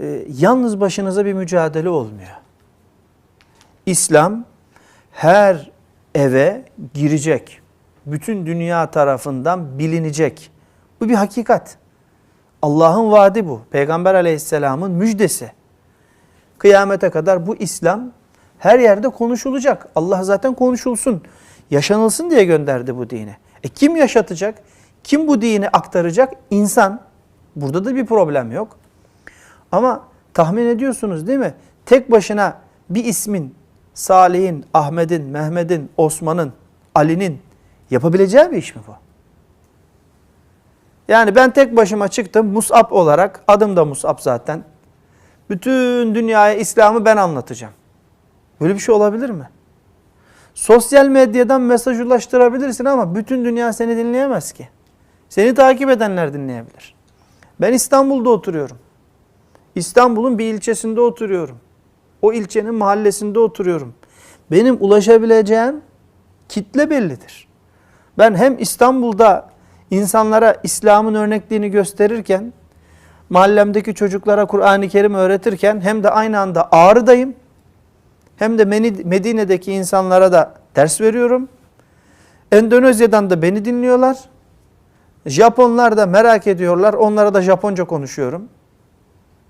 e, yalnız başınıza bir mücadele olmuyor. İslam her eve girecek. Bütün dünya tarafından bilinecek. Bu bir hakikat. Allah'ın vaadi bu. Peygamber aleyhisselamın müjdesi. Kıyamete kadar bu İslam her yerde konuşulacak. Allah zaten konuşulsun, yaşanılsın diye gönderdi bu dini. E kim yaşatacak? Kim bu dini aktaracak? İnsan. Burada da bir problem yok. Ama tahmin ediyorsunuz değil mi? Tek başına bir ismin, Salih'in, Ahmet'in, Mehmet'in, Osman'ın, Ali'nin yapabileceği bir iş mi bu? Yani ben tek başıma çıktım Mus'ab olarak, adım da Mus'ab zaten. Bütün dünyaya İslam'ı ben anlatacağım. Böyle bir şey olabilir mi? Sosyal medyadan mesaj ulaştırabilirsin ama bütün dünya seni dinleyemez ki. Seni takip edenler dinleyebilir. Ben İstanbul'da oturuyorum. İstanbul'un bir ilçesinde oturuyorum. O ilçenin mahallesinde oturuyorum. Benim ulaşabileceğim kitle bellidir. Ben hem İstanbul'da insanlara İslam'ın örnekliğini gösterirken, mahallemdeki çocuklara Kur'an-ı Kerim öğretirken hem de aynı anda Ağrı'dayım. Hem de Medine'deki insanlara da ders veriyorum. Endonezya'dan da beni dinliyorlar. Japonlar da merak ediyorlar. Onlara da Japonca konuşuyorum.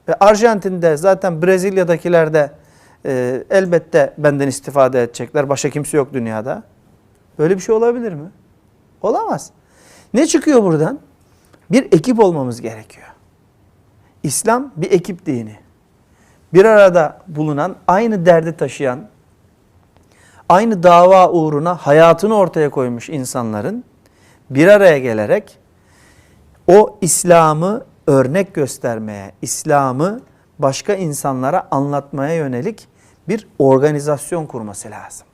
Ve Arjantin'de zaten Brezilya'dakiler de e, elbette benden istifade edecekler. Başka kimse yok dünyada. Böyle bir şey olabilir mi? Olamaz. Ne çıkıyor buradan? Bir ekip olmamız gerekiyor. İslam bir ekip dini. Bir arada bulunan, aynı derdi taşıyan, aynı dava uğruna hayatını ortaya koymuş insanların bir araya gelerek o İslam'ı örnek göstermeye, İslam'ı başka insanlara anlatmaya yönelik bir organizasyon kurması lazım.